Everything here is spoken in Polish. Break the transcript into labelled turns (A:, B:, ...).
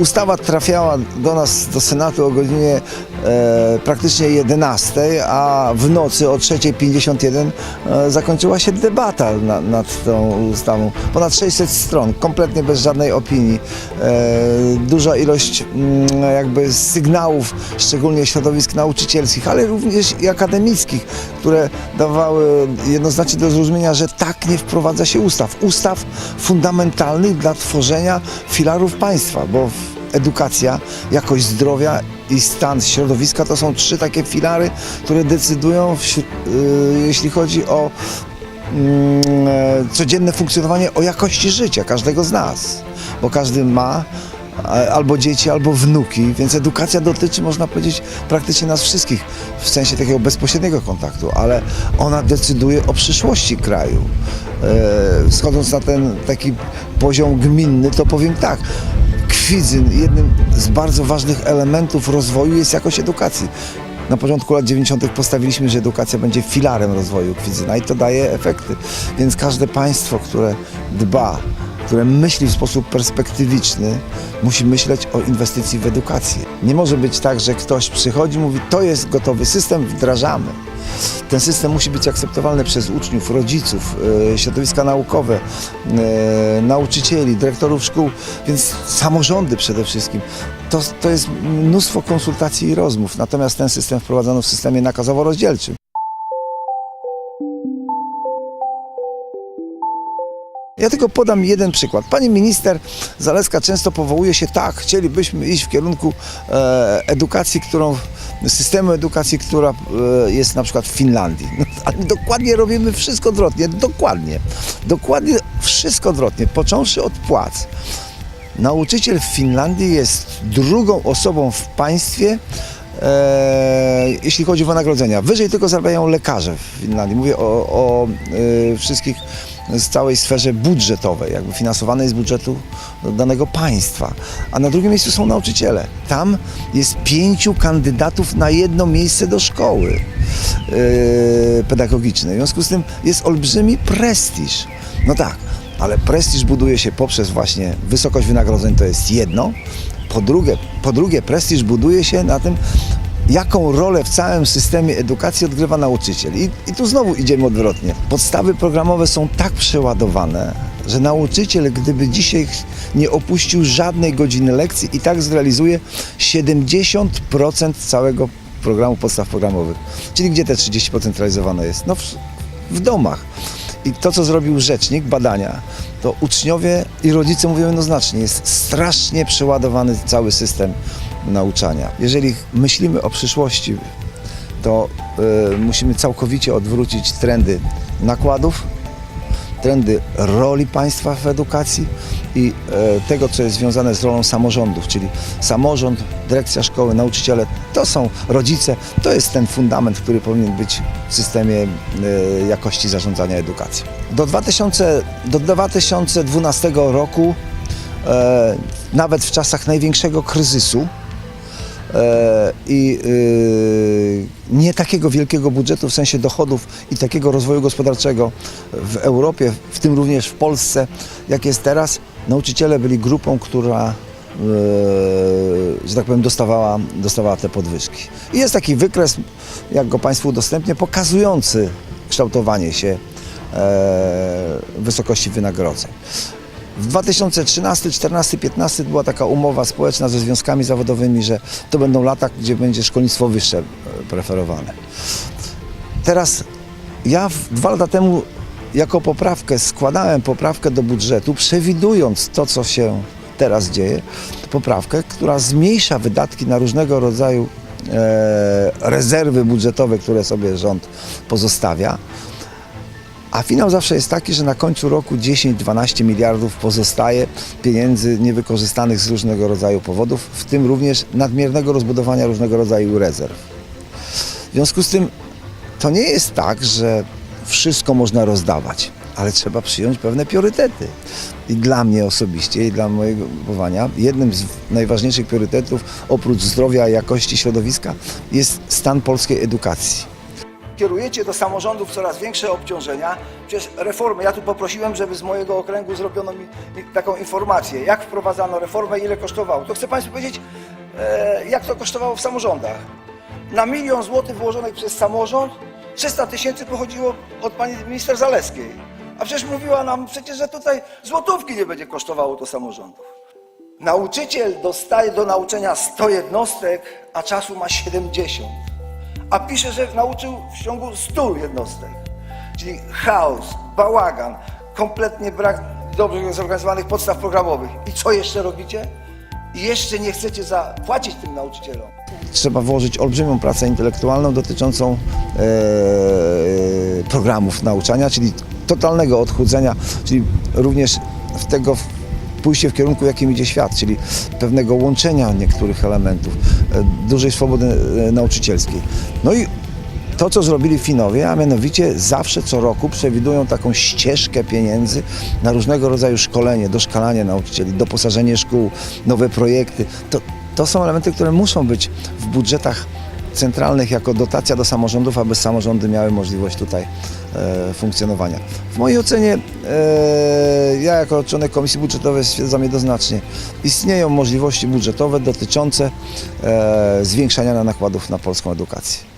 A: Ustawa trafiała do nas, do Senatu o godzinie e, praktycznie 11, a w nocy o 3.51 e, zakończyła się debata na, nad tą ustawą. Ponad 600 stron, kompletnie bez żadnej opinii. E, duża ilość mm, jakby sygnałów, szczególnie środowisk nauczycielskich, ale również i akademickich, które dawały jednoznacznie do zrozumienia, że tak nie wprowadza się ustaw. Ustaw fundamentalnych dla tworzenia filarów państwa, bo w- edukacja, jakość zdrowia i stan środowiska to są trzy takie filary, które decydują, y, jeśli chodzi o mm, e, codzienne funkcjonowanie, o jakości życia każdego z nas, bo każdy ma albo dzieci, albo wnuki, więc edukacja dotyczy, można powiedzieć, praktycznie nas wszystkich w sensie takiego bezpośredniego kontaktu, ale ona decyduje o przyszłości kraju. E, Schodząc na ten taki poziom gminny, to powiem tak, Kwidzyn, jednym z bardzo ważnych elementów rozwoju jest jakość edukacji. Na początku lat 90. postawiliśmy, że edukacja będzie filarem rozwoju Kwidzyna i to daje efekty. Więc każde państwo, które dba, które myśli w sposób perspektywiczny, musi myśleć o inwestycji w edukację. Nie może być tak, że ktoś przychodzi i mówi, to jest gotowy system, wdrażamy. Ten system musi być akceptowalny przez uczniów, rodziców, e, środowiska naukowe, e, nauczycieli, dyrektorów szkół, więc samorządy przede wszystkim. To, to jest mnóstwo konsultacji i rozmów, natomiast ten system wprowadzono w systemie nakazowo-rozdzielczym. Ja tylko podam jeden przykład. Pani minister Zaleska często powołuje się tak, chcielibyśmy iść w kierunku e, edukacji, którą, systemu edukacji, która e, jest na przykład w Finlandii. No, ale dokładnie robimy wszystko odwrotnie, dokładnie. Dokładnie wszystko odwrotnie, począwszy od płac. Nauczyciel w Finlandii jest drugą osobą w państwie, e, jeśli chodzi o wynagrodzenia. Wyżej tylko zarabiają lekarze w Finlandii. Mówię o, o e, wszystkich z całej sferze budżetowej, jakby finansowanej z budżetu danego państwa. A na drugim miejscu są nauczyciele. Tam jest pięciu kandydatów na jedno miejsce do szkoły e, pedagogicznej. W związku z tym jest olbrzymi prestiż. No tak, ale prestiż buduje się poprzez właśnie wysokość wynagrodzeń, to jest jedno. Po drugie, po drugie prestiż buduje się na tym, jaką rolę w całym systemie edukacji odgrywa nauczyciel. I, I tu znowu idziemy odwrotnie. Podstawy programowe są tak przeładowane, że nauczyciel, gdyby dzisiaj nie opuścił żadnej godziny lekcji, i tak zrealizuje 70% całego programu podstaw programowych. Czyli gdzie te 30% realizowane jest? No w, w domach. I to, co zrobił rzecznik badania, to uczniowie i rodzice mówią jednoznacznie, jest strasznie przeładowany cały system nauczania. Jeżeli myślimy o przyszłości, to y, musimy całkowicie odwrócić trendy nakładów, trendy roli państwa w edukacji i e, tego, co jest związane z rolą samorządów, czyli samorząd, dyrekcja szkoły, nauczyciele, to są rodzice, to jest ten fundament, który powinien być w systemie e, jakości zarządzania edukacją. Do, 2000, do 2012 roku, e, nawet w czasach największego kryzysu, i y, nie takiego wielkiego budżetu w sensie dochodów i takiego rozwoju gospodarczego w Europie, w tym również w Polsce, jak jest teraz, nauczyciele byli grupą, która y, że tak powiem, dostawała, dostawała te podwyżki. I jest taki wykres, jak go Państwu udostępnię, pokazujący kształtowanie się e, wysokości wynagrodzeń. W 2013, 14, 15 była taka umowa społeczna ze związkami zawodowymi, że to będą lata, gdzie będzie szkolnictwo wyższe e, preferowane. Teraz ja dwa lata temu jako poprawkę składałem poprawkę do budżetu, przewidując to, co się teraz dzieje, poprawkę, która zmniejsza wydatki na różnego rodzaju e, rezerwy budżetowe, które sobie rząd pozostawia. A finał zawsze jest taki, że na końcu roku 10-12 miliardów pozostaje pieniędzy niewykorzystanych z różnego rodzaju powodów, w tym również nadmiernego rozbudowania różnego rodzaju rezerw. W związku z tym to nie jest tak, że wszystko można rozdawać, ale trzeba przyjąć pewne priorytety. I dla mnie osobiście, i dla mojego powołania, jednym z najważniejszych priorytetów, oprócz zdrowia i jakości środowiska, jest stan polskiej edukacji. Kierujecie do samorządów coraz większe obciążenia. Przecież reformy, ja tu poprosiłem, żeby z mojego okręgu zrobiono mi taką informację, jak wprowadzano reformę, ile kosztowało. To chcę Państwu powiedzieć, e, jak to kosztowało w samorządach. Na milion złotych wyłożonych przez samorząd 300 tysięcy pochodziło od pani minister Zaleskiej. A przecież mówiła nam przecież, że tutaj złotówki nie będzie kosztowało to samorządów. Nauczyciel dostaje do nauczenia 100 jednostek, a czasu ma 70. A pisze, że nauczył w ciągu 100 jednostek. Czyli chaos, bałagan, kompletnie brak dobrze zorganizowanych podstaw programowych. I co jeszcze robicie? I jeszcze nie chcecie zapłacić tym nauczycielom. Trzeba włożyć olbrzymią pracę intelektualną dotyczącą e, programów nauczania, czyli totalnego odchudzenia, czyli również w tego pójście w kierunku, jakim idzie świat, czyli pewnego łączenia niektórych elementów, e, dużej swobody e, nauczycielskiej. No i to, co zrobili Finowie, a mianowicie zawsze co roku przewidują taką ścieżkę pieniędzy na różnego rodzaju szkolenie, doszkalanie nauczycieli, doposażenie szkół, nowe projekty. To, to są elementy, które muszą być w budżetach centralnych jako dotacja do samorządów, aby samorządy miały możliwość tutaj funkcjonowania. W mojej ocenie, e, ja jako członek Komisji Budżetowej stwierdzam jednoznacznie, istnieją możliwości budżetowe dotyczące e, zwiększania nakładów na polską edukację.